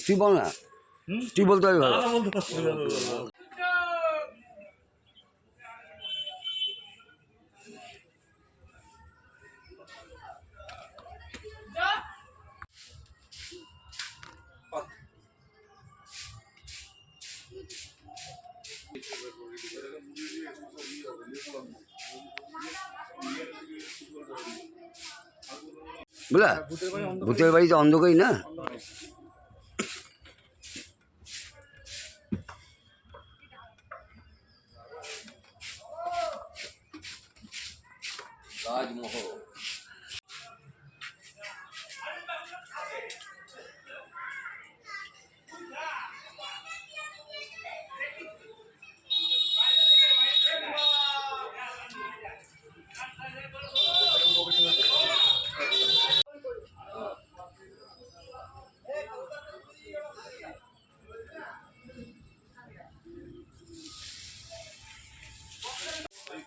তুই বল না? তুই বলতে পারবি ভালো। বুঝলা ভূতের বাড়ি তো অন্ধকারই না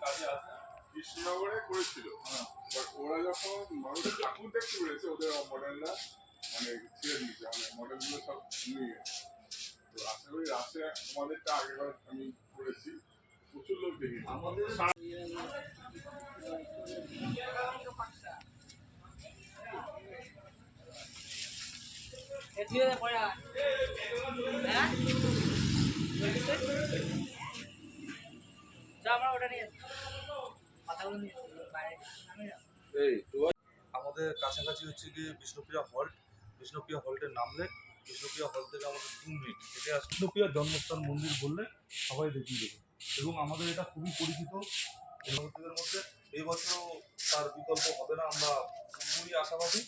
কাজে আছে। কৃষ্ণনগরে করেছিল। But ওরা যখন মানুষের ঠাকুর দেখতে পেরেছে ওদের মডেলরা মানে ছেড়ে দিয়েছে মানে মডেলগুলো সব নিয়ে গেছে। তো আশা করি রাশে আমাদেরটা আগেবার আমি করেছি। প্রচুর লোক দেখেছি। আমাদের আমাদের কাছাকাছি হচ্ছে গিয়ে বিষ্ণুপ্রিয়া হল্ট বিষ্ণুপ্রিয়া হল্টের নামলে বিষ্ণুপ্রিয়া হল থেকে আমাদের দু মিনিট হেঁটে আসলে বিষ্ণুপ্রিয়ার জন্মস্থান মন্দির বললে সবাই দেখিয়ে দেবে। এবং আমাদের এটা খুবই পরিচিত। মধ্যে এই বছরও তার বিকল্প হবে না। আমরা খুবই আশাবাদী।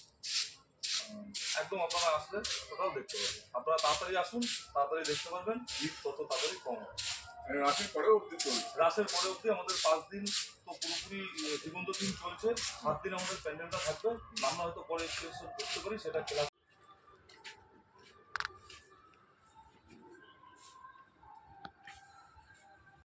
একদম আপনারা আসলে ওটাও দেখতে পাবেন। আপনারা তাড়াতাড়ি আসুন তাড়াতাড়ি দেখতে পারবেন। ভিড় তত তাড়াতাড়ি কম হবে। রাশের পরে অব্দি চলছে রাসের পরে অবধি আমাদের পাঁচ দিন পুরোপুরি জীবন্ত দিন চলছে, সাত দিন আমাদের প্যান্ডেলটা থাকবে। আমরা হয়তো পরে একটু করতে পারি, সেটা ক্লাস